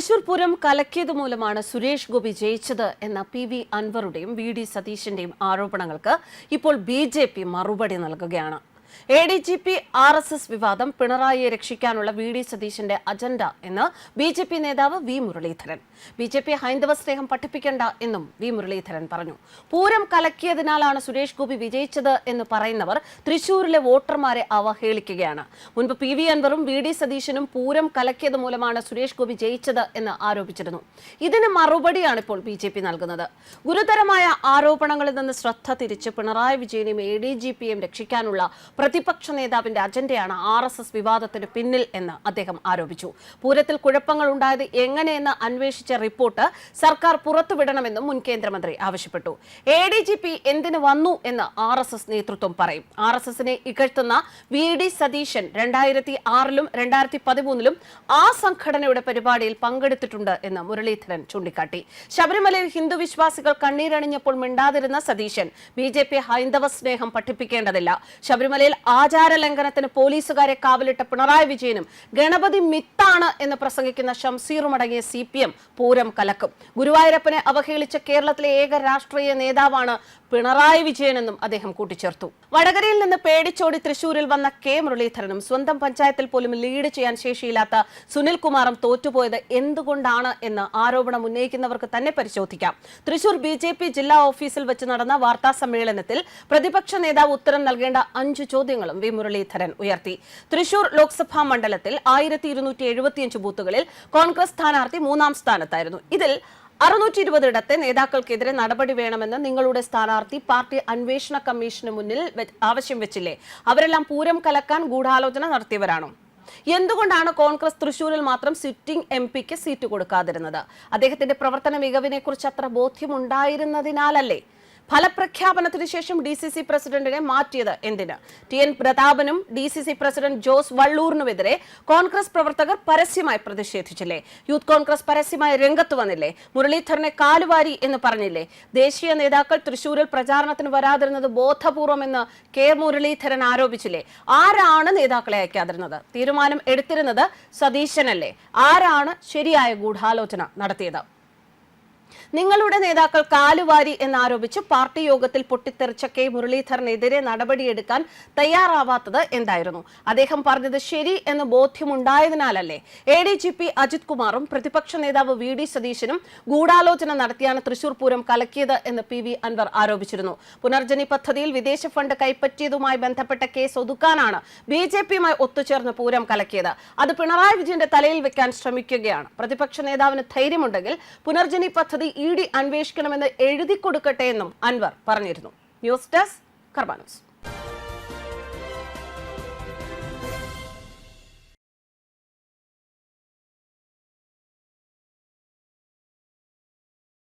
തൃശൂർ പൂരം കലക്കിയത് മൂലമാണ് സുരേഷ് ഗോപി ജയിച്ചത് എന്ന പി വി അൻവറുടെയും വി ഡി സതീശന്റെയും ആരോപണങ്ങൾക്ക് ഇപ്പോൾ ബി ജെ പി മറുപടി നൽകുകയാണ്. A D G P R S S വിവാദം പിണറായിയെ രക്ഷിക്കാനുള്ള വി ഡി സതീശന്റെ അജണ്ട എന്ന് ബി ജെ പി നേതാവ് V Muraleedharan. B J P ഹൈന്ദവ സ്നേഹം പഠിപ്പിക്കേണ്ട എന്നും വി മുരളീധരൻ പറഞ്ഞു. പൂരം കലക്കിയതിനാലാണ് സുരേഷ് ഗോപി വിജയിച്ചത് എന്ന് പറയുന്നവർ തൃശൂരിലെ വോട്ടർമാരെ അവഹേളിക്കുകയാണ്. മുൻപ് പി വി അൻവറും വി ഡി സതീശനും പൂരം കലക്കിയത് മൂലമാണ് സുരേഷ് ഗോപി ജയിച്ചത് എന്ന് ആരോപിച്ചിരുന്നു. ഇതിന് മറുപടിയാണ് ഇപ്പോൾ ബി ജെ പി നൽകുന്നത്. ഗുരുതരമായ ആരോപണങ്ങളിൽ നിന്ന് ശ്രദ്ധ തിരിച്ച് പിണറായി വിജയനെയും എ ഡി ജി പിയെയും രക്ഷിക്കാനുള്ള പ്രതിപക്ഷ നേതാവിന്റെ അജണ്ടയാണ് ആർ എസ് എസ് വിവാദത്തിന് പിന്നിൽ എന്ന് അദ്ദേഹം ആരോപിച്ചു. പൂരത്തിൽ കുഴപ്പങ്ങൾ ഉണ്ടായത് എങ്ങനെയെന്ന് അന്വേഷിച്ച റിപ്പോർട്ട് സർക്കാർ പുറത്തുവിടണമെന്നും മുൻ കേന്ദ്രമന്ത്രി ആവശ്യപ്പെട്ടു. എ ഡി ജി പി എന്തിന് വന്നു എന്ന് ആർ എസ് എസ് നേതൃത്വം പറയും. ആർ എസ് എസിനെ ഇകഴ്ത്തുന്ന വി ഡി സതീശൻ രണ്ടായിരത്തി ആറിലും രണ്ടായിരത്തി പതിമൂന്നിലും ആ സംഘടനയുടെ പരിപാടിയിൽ പങ്കെടുത്തിട്ടുണ്ട് എന്ന് മുരളീധരൻ ചൂണ്ടിക്കാട്ടി. ശബരിമലയിൽ ഹിന്ദു വിശ്വാസികൾ കണ്ണീരണിഞ്ഞപ്പോൾ മിണ്ടാതിരുന്ന സതീശൻ ബി ജെ പി ഹൈന്ദവ സ്നേഹം പഠിപ്പിക്കേണ്ടതില്ല. ശബരിമലയിൽ ആചാര ലംഘനത്തിന് പോലീസുകാരെ കാവലിട്ട പിണറായി വിജയനും ഗണപതി മിത്താണ് എന്ന് പ്രസംഗിക്കുന്ന ഷംസീറും അടങ്ങിയ സി പി എം പൂരം കലക്കും. ഗുരുവായൂരപ്പനെ അവഹേളിച്ച കേരളത്തിലെ ഏക രാഷ്ട്രീയ നേതാവാണ് പിണറായി വിജയനെന്നും അദ്ദേഹം കൂട്ടിച്ചേർത്തു. വടകരയിൽ നിന്ന് പേടിച്ചോടി തൃശൂരിൽ വന്ന കെ. മുരളീധരനും സ്വന്തം പഞ്ചായത്തിൽ പോലും ലീഡ് ചെയ്യാൻ ശേഷിയില്ലാത്ത സുനിൽകുമാറും തോറ്റുപോയത് എന്തുകൊണ്ടാണ് എന്ന് ആരോപണം ഉന്നയിക്കുന്നവർക്ക് തന്നെ പരിശോധിക്കാം. തൃശൂർ ബി ജില്ലാ ഓഫീസിൽ വെച്ച് നടന്ന വാർത്താ സമ്മേളനത്തിൽ പ്രതിപക്ഷ നേതാവ് ഉത്തരം നൽകേണ്ട അഞ്ചു ചോദ്യങ്ങളും വി മുരളീധരൻ ഉയർത്തി. തൃശൂർ ലോക്സഭാ മണ്ഡലത്തിൽ ആയിരത്തി ഇരുന്നൂറ്റി എഴുപത്തിയഞ്ച് ബൂത്തുകളിൽ കോൺഗ്രസ് സ്ഥാനാർത്ഥി മൂന്നാം സ്ഥാനത്തായിരുന്നു. ഇതിൽ അറുന്നൂറ്റി ഇരുപതിടത്തെ നേതാക്കൾക്കെതിരെ നടപടി വേണമെന്ന് നിങ്ങളുടെ സ്ഥാനാർത്ഥി പാർട്ടി അന്വേഷണ കമ്മീഷന് മുന്നിൽ ആവശ്യം വെച്ചില്ലേ? അവരെല്ലാം പൂരം കലക്കാൻ ഗൂഢാലോചന നടത്തിയവരാണോ? എന്തുകൊണ്ടാണ് കോൺഗ്രസ് തൃശൂരിൽ മാത്രം സിറ്റിംഗ് എം പിക്ക് സീറ്റ് കൊടുക്കാതിരുന്നത്? അദ്ദേഹത്തിന്റെ പ്രവർത്തന മികവിനെ കുറിച്ച് അത്ര ബോധ്യമുണ്ടായിരുന്നതിനാലല്ലേ? ഫലപ്രഖ്യാപനത്തിന് ശേഷം ഡി സി സി പ്രസിഡന്റിനെ മാറ്റിയത് എന്തിന്? T N പ്രതാപനും D C C president Jose വള്ളൂറിനുമെതിരെ Congress പ്രവർത്തകർ പരസ്യമായി പ്രതിഷേധിച്ചില്ലേ? യൂത്ത് കോൺഗ്രസ് പരസ്യമായി രംഗത്ത് വന്നില്ലേ? മുരളീധരനെ കാലുവാരി എന്ന് പറഞ്ഞില്ലേ? ദേശീയ നേതാക്കൾ തൃശൂരിൽ പ്രചാരണത്തിന് വരാതിരുന്നത് ബോധപൂർവമെന്ന് കെ മുരളീധരൻ ആരോപിച്ചില്ലേ? ആരാണ് നേതാക്കളെ അയക്കാതിരുന്നത്? തീരുമാനം എടുത്തിരുന്നത് സതീശനല്ലേ? ആരാണ് ശരിയായ ഗൂഢാലോചന നടത്തിയത്? നിങ്ങളുടെ നേതാക്കൾ കാലുവാരി എന്നാരോപിച്ച് പാർട്ടി യോഗത്തിൽ പൊട്ടിത്തെറിച്ച കെ മുരളീധരനെതിരെ നടപടിയെടുക്കാൻ തയ്യാറാവാത്തത് എന്തായിരുന്നു? അദ്ദേഹം പറഞ്ഞത് ശരി എന്ന് ബോധ്യമുണ്ടായതിനാലല്ലേ? A D G P Ajith കുമാറും പ്രതിപക്ഷ നേതാവ് വി ഡി സതീശനും ഗൂഢാലോചന നടത്തിയാണ് തൃശൂർ പൂരം കലക്കിയത് എന്ന് പി വി അൻവർ ആരോപിച്ചിരുന്നു. പുനർജനി പദ്ധതിയിൽ വിദേശ ഫണ്ട് കൈപ്പറ്റിയതുമായി ബന്ധപ്പെട്ട കേസ് ഒതുക്കാനാണ് ബി ജെ പിയുമായി ഒത്തുചേർന്ന് പൂരം കലക്കിയത്. അത് പിണറായി വിജയന്റെ തലയിൽ വെക്കാൻ ശ്രമിക്കുകയാണ്. പ്രതിപക്ഷ നേതാവിന് ധൈര്യമുണ്ടെങ്കിൽ പുനർജനി പദ്ധതി ഇ ഡി അന്വേഷിക്കണമെന്ന് എഴുതി കൊടുക്കട്ടെ എന്നും അൻവർ പറഞ്ഞിരുന്നു. News desk കർബാനോസ്